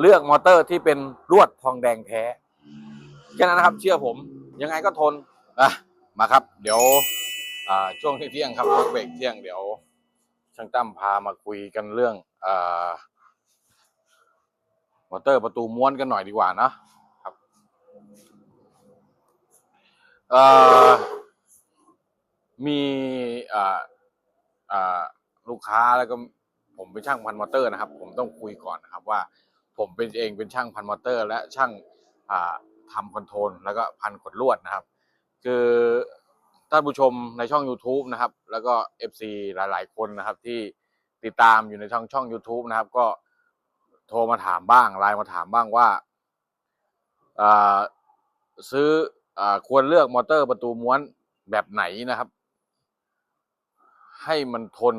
เลือกมอเตอร์ที่เป็นลวดทองแดงแท้แค่นั้นนะครับ เชื่อผมยังไงก็ทนอะมาครับ เดี๋ยวอ่าช่วงเที่ยงครับเบรกเที่ยงเดี๋ยว ช่างตั้มพามาคุยกันเรื่องอมอเตอร์ประตูม้วนกันหน่อยดีกว่านะครับมีลูกค้าแล้วก็ผมเป็นช่างพันมอเตอร์นะครับ ผมต้องคุยก่อนนะครับว่า ผมเป็นเองเป็นช่างพันมอเตอร์ และช่างทำคอนโทรลแล้วก็พันขดลวดนะครับ คือท่านผู้ชมในช่อง YouTube นะครับ แล้วก็ FC หลาย ๆ คนนะครับที่ติดตามอยู่ในช่องช่อง YouTube นะครับ ก็โทรมาถามบ้างไลน์มาถามบ้างว่าซื้ออควรเลือกมอเตอร์ประตูม้วนแบบไหนนะครับ ให้มันทน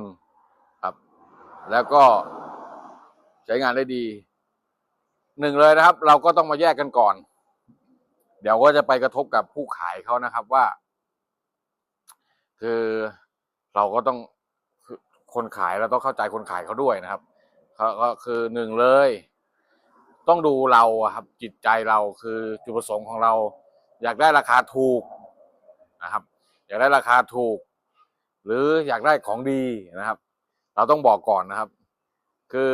ครับแล้วก็ใช้งานได้ดี หนึ่งเลยนะครับ เราก็ต้องมาแยกกันก่อน เดี๋ยวก็จะไปกระทบกับผู้ขายเขานะครับว่า คือเราก็ต้องคนขายเราต้องเข้าใจคนขายเขาด้วยนะครับเขาก็คือหนึ่งเลย ต้องดูเราครับจิตใจเราคือจุดประสงค์ของเรา อยากได้ราคาถูกนะครับ อยากได้ราคาถูก หรืออยากได้ของดีนะครับ เราต้องบอกก่อนนะครับ คือ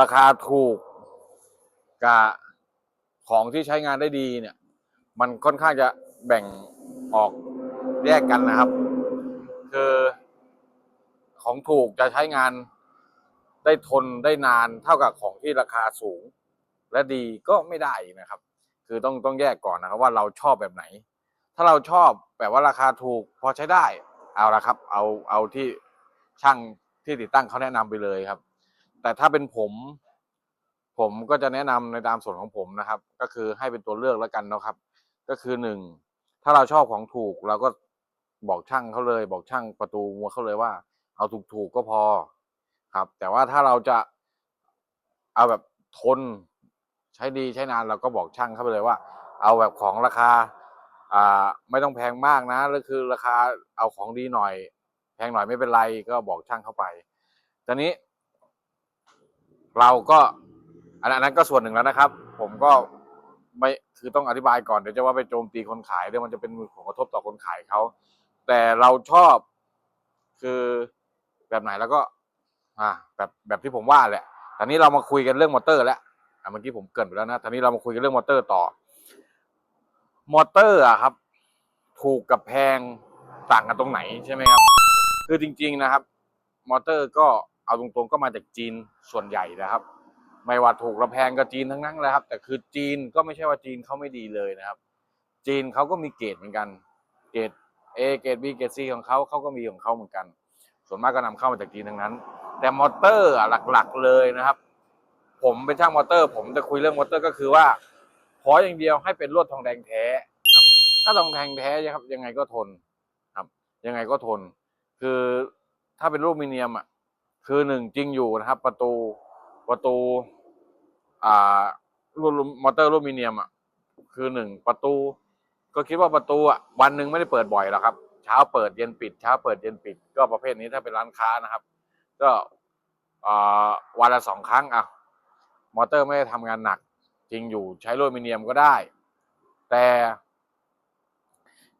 ราคาถูก กับของที่ใช้งานได้ดีเนี่ย มันค่อนข้างจะแบ่งออกแยกกันนะครับ คือของถูกจะใช้งานได้ทนได้นานเท่ากับของที่ราคาสูง และดีก็ไม่ได้นะครับ คือต้องต้องแยกก่อนนะครับว่าเราชอบแบบไหน ถ้าเราชอบแบบว่าราคาถูกพอใช้ได้เอาละครับ เอาเอาที่ช่างที่ติดตั้งเขาแนะนำไปเลยครับ แต่ถ้าเป็นผม ผมก็จะแนะนำในตามส่วนของผมนะครับ ก็คือให้เป็นตัวเลือกแล้วกันนะครับ ก็คือหนึ่งถ้าเราชอบของถูกเราก็บอกช่างเขาเลย บอกช่างประตูมัวเขาเลยว่า เอาถูกๆก็พอครับ แต่ว่าถ้าเราจะเอาแบบทนใช้ดีใช้นานเราก็บอกช่างเขาไปเลยว่า เอาแบบของราคาอ่าไม่ต้องแพงมากนะแล้วคือราคาเอาของดีหน่อย แพงหน่อยไม่เป็นไรก็บอกช่างเข้าไปตอนนี้ เราก็ อันนั้นก็ส่วนหนึ่งแล้วนะครับ ผมก็ไม่คือต้องอธิบายก่อนเดี๋ยวจะว่าไปโจมตีคนขายเดี๋ยวมันจะเป็นผลกระทบต่อคนขายเขาแต่เราชอบคือแบบไหนแล้วก็ อ่า แบบแบบที่ผมว่าแหละตอนนี้เรามาคุยกันเรื่องมอเตอร์แล้วอะเมื่อกี้ผมเกินไปแล้วนะตอนนี้เรามาคุยกันเรื่องมอเตอร์ต่อ มอเตอร์อะครับ ถูกกับแพงต่างกันตรงไหนใช่ไหมครับ คือจริง ๆนะครับ มอเตอร์ก็เอาตรงๆก็มาจากจีนส่วนใหญ่นะครับ ไม่ว่าถูกและแพงก็จีนทั้งนั้นเลยครับ แต่คือจีนก็ไม่ใช่ว่าจีนเขาไม่ดีเลยนะครับ จีนเขาก็มีเกรดเหมือนกัน เกรด A เกรด B เกรด C ของเขาเขาก็มีของเขาเหมือนกัน ส่วนมากก็นำเข้ามาจากจีนทั้งนั้น แต่มอเตอร์หลักๆเลยนะครับ ผมเป็นช่างมอเตอร์ ผมจะคุยเรื่องมอเตอร์ก็คือว่าขออย่างเดียวให้เป็นลวดทองแดงแท้ครับ ถ้าทองแดงแท้ครับ ยังไงก็ทนครับ ยังไงก็ทน คือถ้าเป็นรูปมิเนียมอะคือหนึ่งจริงอยู่นะครับ ประตู ประตู อ่ารุ่นมอเตอร์รูมิเนียมอะคือหนึ่งประตู ก็คิดว่าประตูอะวันหนึ่งไม่ได้เปิดบ่อยหรอกครับ เช้าเปิดเย็นปิด เช้าเปิดเย็นปิด ก็ประเภทนี้ถ้าเป็นร้านค้านะครับ ก็อ่าวันละสองครั้งอะมอเตอร์ไม่ได้ทำงานหนัก จริงอยู่ใช้ลวดมิเนียมก็ได้ แต่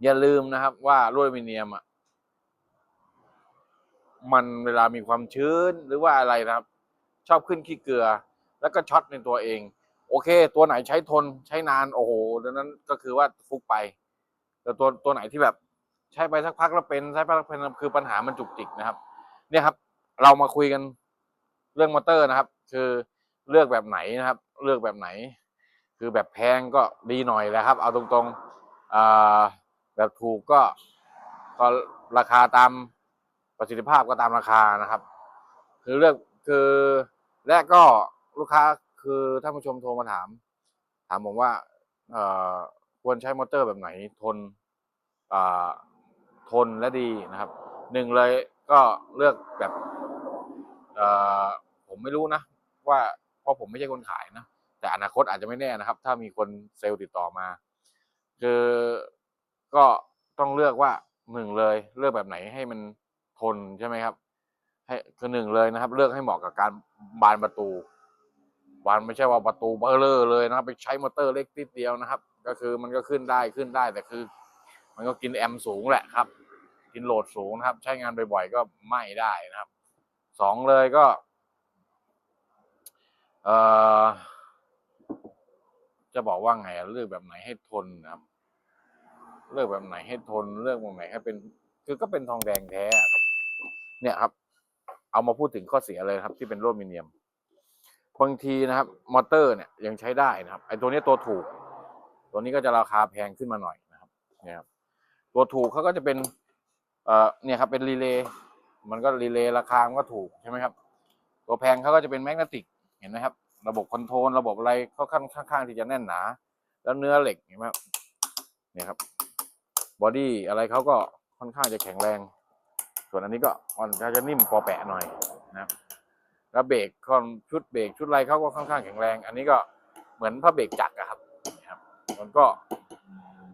อย่าลืมนะครับ ว่าลวดมิเนียมอะมันเวลามีความชื้นหรือว่าอะไรนะครับ ชอบขึ้นขี้เกลือ แล้วก็ช็อตในตัวเอง โอเค ตัวไหนใช้ทนใช้นานโอ้โหดังนั้นก็คือว่าฟุกไป แต่ตัวตัวไหนที่แบบใช้ไปสักพักแล้วเป็นใช้ไปสักพักเป็นคือปัญหามันจุกจิกนะครับ เนี่ยครับ เรามาคุยกันเรื่องมอเตอร์นะครับ คือเลือกแบบไหนนะครับ เลือกแบบไหน คือแบบแพงก็ดีหน่อยแหละครับ เอาตรงๆแบบถูกก็ก็ราคาตามประสิทธิภาพก็ตามราคานะครับ คือเลือกคือ และก็ลูกค้าคือท่านผู้ชมโทรมาถาม ถามผมว่าควรใช้มอเตอร์แบบไหนทนทนและดีนะครับหนึ่งเลยก็เลือกแบบผมไม่รู้นะ ว่าเพราะผมไม่ใช่คนขายนะ แต่อนาคตอาจจะไม่แน่นะครับ ถ้ามีคนเซลล์ติดต่อมา คือก็ต้องเลือกว่าหนึ่งเลยเลือกแบบไหนให้มันทนใช่ไหมครับ ให้คือหนึ่งเลยนะครับ เลือกให้เหมาะกับการบานประตูวันไม่ใช่ว่าประตูเบอร์เลอร์เลยนะครับ ไปใช้มอเตอร์เล็กนิดเดียวนะครับ ก็คือมันก็ขึ้นได้ขึ้นได้แต่คือ มันก็กินแอมสูงแหละครับ กินโหลดสูงนะครับ ใช้งานบ่อยๆก็ไม่ได้นะครับสองเลยก็เอ่อจะบอกว่าไงเลือกแบบไหนให้ทนนะครับ เลือกแบบไหนให้ทนเลือกแบบไหนให้เป็น คือก็เป็นทองแดงแท้ครับ เนี่ยครับ เอามาพูดถึงข้อเสียเลยครับที่เป็นโลมิเนียมบางทีนะครับ มอเตอร์เนี่ยยังใช้ได้นะครับไอ้ตัวนี้ตัวถูก ตัวนี้ก็จะราคาแพงขึ้นมาหน่อยนะครับเนี่ยครับตัวถูกเขาก็จะเป็นเอ่อเนี่ยครับเป็นรีเลย์มันก็รีเลย์ราคามันก็ถูกใช่ไหมครับ ตัวแพงเขาก็จะเป็นแมกนติกเห็นไหมครับ ระบบคอนโทรลระบบอะไรเขาค่อนค่อนข้างที่จะแน่นหนา แล้วเนื้อเหล็กเห็นไหมครับเนี่ยครับบอดี้อะไรเขาก็ค่อนข้างจะแข็งแรง ส่วนอันนี้ก็อ่อนจะนิ่มปอแปะหน่อยนะครับแล้วเบรกก็ชุดเบรกชุดไรเขาก็ค่อนข้างแข็งแรง อันนี้ก็เหมือนผ้าเบรกจักรอะครับนะครับ มันก็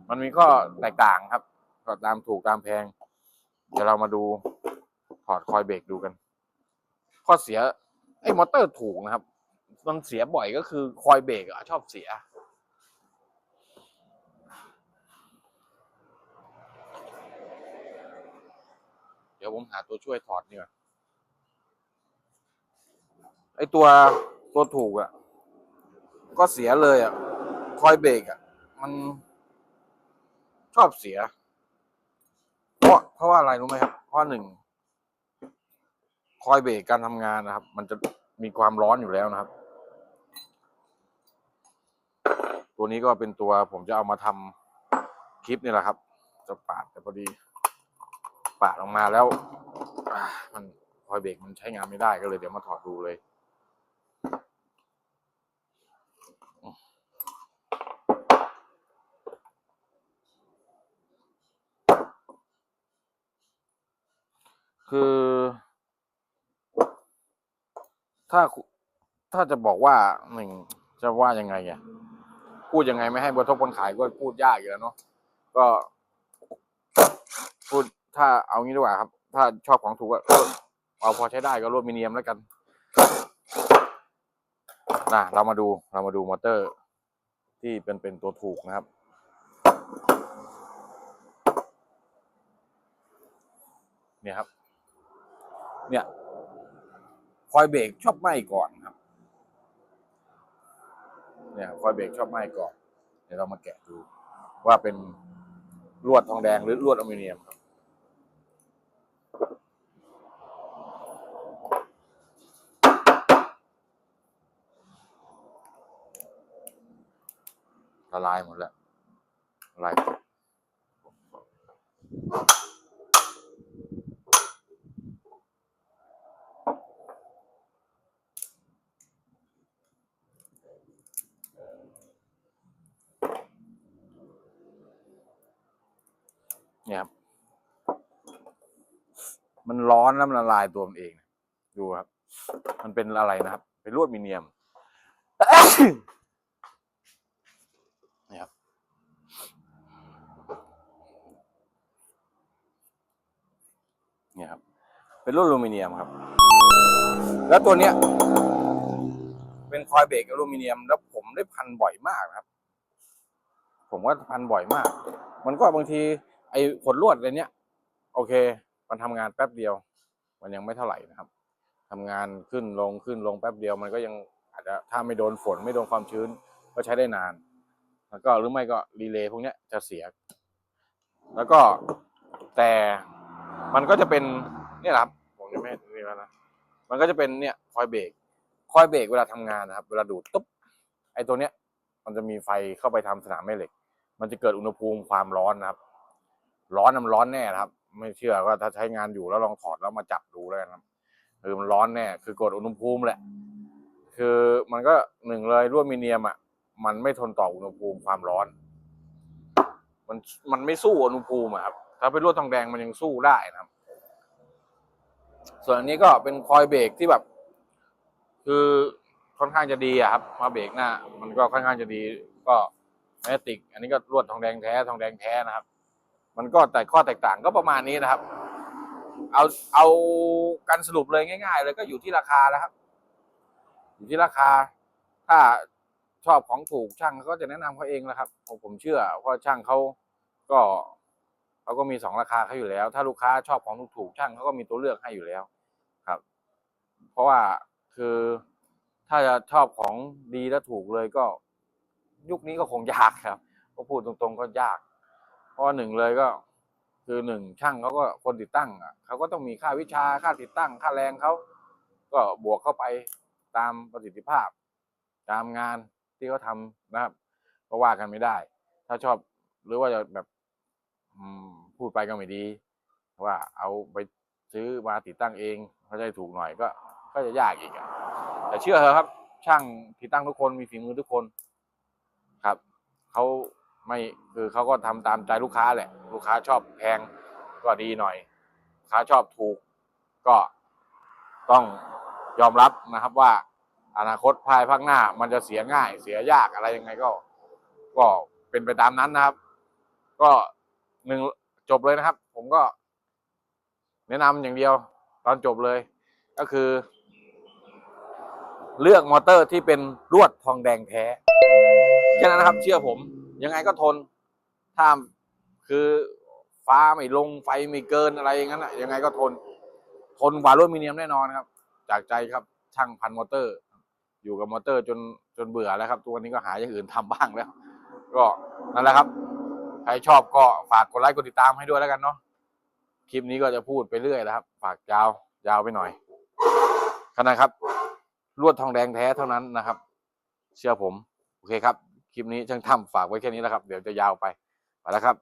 มันมีข้อแตกต่างครับ ก็ตามถูกตามแพงเดี๋ยวเรามาดูถอดคอยเบรกดูกัน ข้อเสียไอ้มอเตอร์ถูกนะครับ มันเสียบ่อยก็คือคอยเบรกอะชอบเสีย เดี๋ยวผมหาตัวช่วยถอดนี่ก่อนไอตัวตัวถูกอะก็เสียเลยอะคอยเบรกอะมันชอบเสีย เพราะเพราะว่าอะไรรู้ไหมครับเพราะหนึ่งคอยเบรกการทำงานนะครับ มันจะมีความร้อนอยู่แล้วนะครับ ตัวนี้ก็เป็นตัวผมจะเอามาทำคลิปนี่แหละครับ จะปาดแต่พอดี ปาดออกมาแล้วมันคอยเบรกมันใช้งานไม่ได้ก็เลยเดี๋ยวมาถอดดูเลยคือ ถ้าถ้าจะบอกว่าหนึ่งจะว่ายังไงอะพูดยังไงไม่ให้บทบคนขายก็พูดยากอยู่แล้วเนาะก็พูด ถ้าเอางี้ดีกว่าครับ ถ้าชอบของถูกก็เอาพอใช้ได้ก็รวดมิเนียมแล้วกันนะเรามาดูเรามาดูมอเตอร์ที่เป็นเป็นตัวถูกนะครับ เนี่ยครับ เนี่ย คอยเบรกชอบไหม้ก่อนครับ เนี่ยคอยเบรกชอบไหม้ก่อน เดี๋ยวเรามาแกะดูว่าเป็นลวดทองแดงหรือลวดอลูมิเนียมครับ ละลายหมดแล้วละลายเนี่ยครับ มันร้อนแล้วมันละลายตัวมันเอง ดูครับ มันเป็นอะไรนะครับ เป็นลวดมิเนียม นี่ครับ เนี่ยครับ เป็นรุ่นอลูมิเนียมครับ แล้วตัวเนี้ย เป็นคอยเบรกอลูมิเนียม แล้วผมได้พันบ่อยมากครับ ผมว่าพันบ่อยมาก มันก็บางที ไอ้ขนลวดอะไรเนี้ย โอเค มันทำงานแป๊บเดียว มันยังไม่เท่าไหร่นะครับทำงานขึ้นลงขึ้นลงแป๊บเดียว มันก็ยังอาจจะถ้าไม่โดนฝนไม่โดนความชื้น ก็ใช้ได้นาน แล้วก็หรือไม่ก็รีเลย์พวกเนี้ยจะเสีย แล้วก็แต่มันก็จะเป็นเนี่ยแหละครับ ผมจะไม่นี่แล้วนะมันก็จะเป็นเนี่ยคอยเบรกคอยเบรกเวลาทำงานนะครับ เวลาดูดตุ๊บไอ้ตัวเนี้ย มันจะมีไฟเข้าไปทำสนามแม่เหล็ก มันจะเกิดอุณหภูมิความร้อนนะครับ ร้อนน่ะมันร้อนแน่นะครับ ไม่เชื่อว่าถ้าใช้งานอยู่แล้วลองถอดแล้วมาจับดูแล้วกันครับคือมันร้อนแน่คือกดอุณหภูมิแหละ คือมันก็หนึ่งเลยรั่วมิเนียมอะมันไม่ทนต่ออุณหภูมิความร้อน มันมันไม่สู้อุณหภูมิครับ ถ้าเป็นลวดทองแดงมันยังสู้ได้นะครับ ส่วนอันนี้ก็เป็นคอยเบรกที่แบบ คือค่อนข้างจะดีอะครับมาเบรกหน้า มันก็ค่อนข้างจะดี ก็แมติก อันนี้ก็ลวดทองแดงแท้ทองแดงแท้นะครับ มันก็แต่ข้อแตกต่างก็ประมาณนี้นะครับ เอาเอากันสรุปเลยง่าย ๆ เลยก็อยู่ที่ราคาแล้วครับ อยู่ที่ราคา ถ้าชอบของถูกช่างเขาก็จะแนะนำเขาเองแหละครับผมผมเชื่อเพราะช่างเขาก็ เขาก็มีสองราคาเขาอยู่แล้ว ถ้าลูกค้าชอบของถูกๆช่างเขาก็มีตัวเลือกให้อยู่แล้วครับ เพราะว่าคือถ้าจะชอบของดีและถูกเลยก็ ยุคนี้ก็คงยากครับก็พูดตรงๆก็ยาก เพราะหนึ่งเลยก็ คือหนึ่งช่างเขาก็คนติดตั้งอะเขาก็ต้องมีค่าวิชาค่าติดตั้ง ค่าแรงเขาก็บวกเข้าไปตามประสิทธิภาพ ตามงานที่เขาทำนะครับ ก็ว่ากันไม่ได้ ถ้าชอบหรือว่าจะแบบ อืม พูดไปก็ไม่ดี ว่าเอาไปซื้อมาติดตั้งเองเขาจะถูกหน่อยก็ก็จะยากอีกอะแต่เชื่อเถอะครับ ช่างติดตั้งทุกคนมีฝีมือทุกคนครับเขาไม่คือเขาก็ทำตามใจลูกค้าแหละ ลูกค้าชอบแพงก็ดีหน่อยลูกค้าชอบถูกก็ต้องยอมรับนะครับว่าอนาคตภายภาคหน้ามันจะเสียง่าย เสียยากอะไรยังไงก็ ก็เป็นไปตามนั้นนะครับ ก็หนึ่ง จบเลยนะครับ ผมก็ แนะนำอย่างเดียว ตอนจบเลย ก็คือ เลือกมอเตอร์ที่เป็นลวดทองแดงแท้แค่นั้นนะครับ เชื่อผม ยังไงก็ทนถ้าคือฟ้าไม่ลงไฟไม่เกินอะไรอย่างนั้นอะยังไงก็ทน ทนกว่าลวดมิเนียมแน่นอนครับ จากใจครับช่างพันมอเตอร์ อยู่กับมอเตอร์จนจนเบื่อแล้วครับ ตัวนี้ก็หาอย่างอื่นทำบ้างแล้ว ก็นั่นแหละครับ ใครชอบก็ฝากกดไลค์กดติดตามให้ด้วยแล้วกันเนาะคลิปนี้ก็จะพูดไปเรื่อยแล้วครับ ฝากยาวยาวไปหน่อยขนาดครับ ลวดทองแดงแท้เท่านั้นนะครับ เชื่อผม โอเคครับ คลิปนี้ช่างทำฝากไว้แค่นี้แล้วครับ เดี๋ยวจะยาวไปไปแล้วครับ